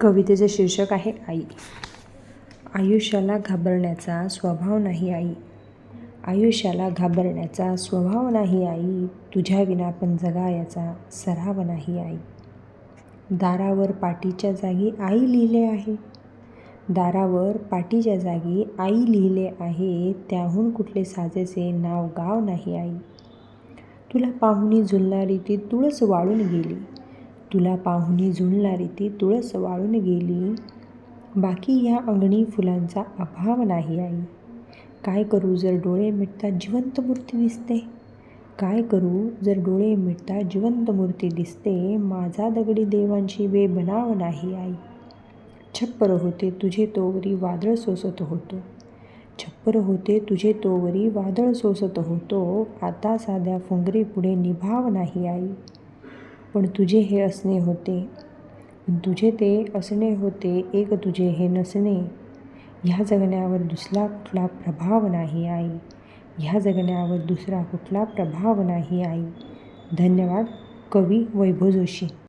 कवितेचे शीर्षक आहे आई. आयुष्याला घाबरण्याचा स्वभाव नाही आई. आयुष्याला घाबरण्याचा स्वभाव नाही आई. तुझ्या विना पण जगायचा सराव नाही आई. दारावर पाटीच्या जागी आई लिहिले आहे. दारावर पाटीच्या जागी आई लिहिले आहे. त्याहून कुठले साजेसे नाव गाव नाही आई. तुला पाहुणी झुलणारी ती तुळस वाळून गेली. तुला पाहुणी झुलणारी ती तुळस वाळून गेली. बाकी ह्या अंगणी फुलांचा अभाव नाही आई. काय करू जर डोळे मिटता जिवंत मूर्ती दिसते? काय करू जर डोळे मिटता जिवंत मूर्ती दिसते? माझा दगडी देवांची बेबनाव नाही आई. छप्पर होते तुझे तोवरी वादळ सोसत होतो. छप्पर होते तुझे तोवरी वादळ सोसत होतो. आता साध्या फुंगरीपुढे निभाव नाही आई. पण तुझे हे असणे होते. तुझे ते असणे होते एक तुझे हे नसणे. ह्या जगण्यावर दुसरा कुठला प्रभाव नाही आई. ह्या जगण्यावर दुसरा कुठला प्रभाव नाही आई. धन्यवाद कवी वैभव जोशी.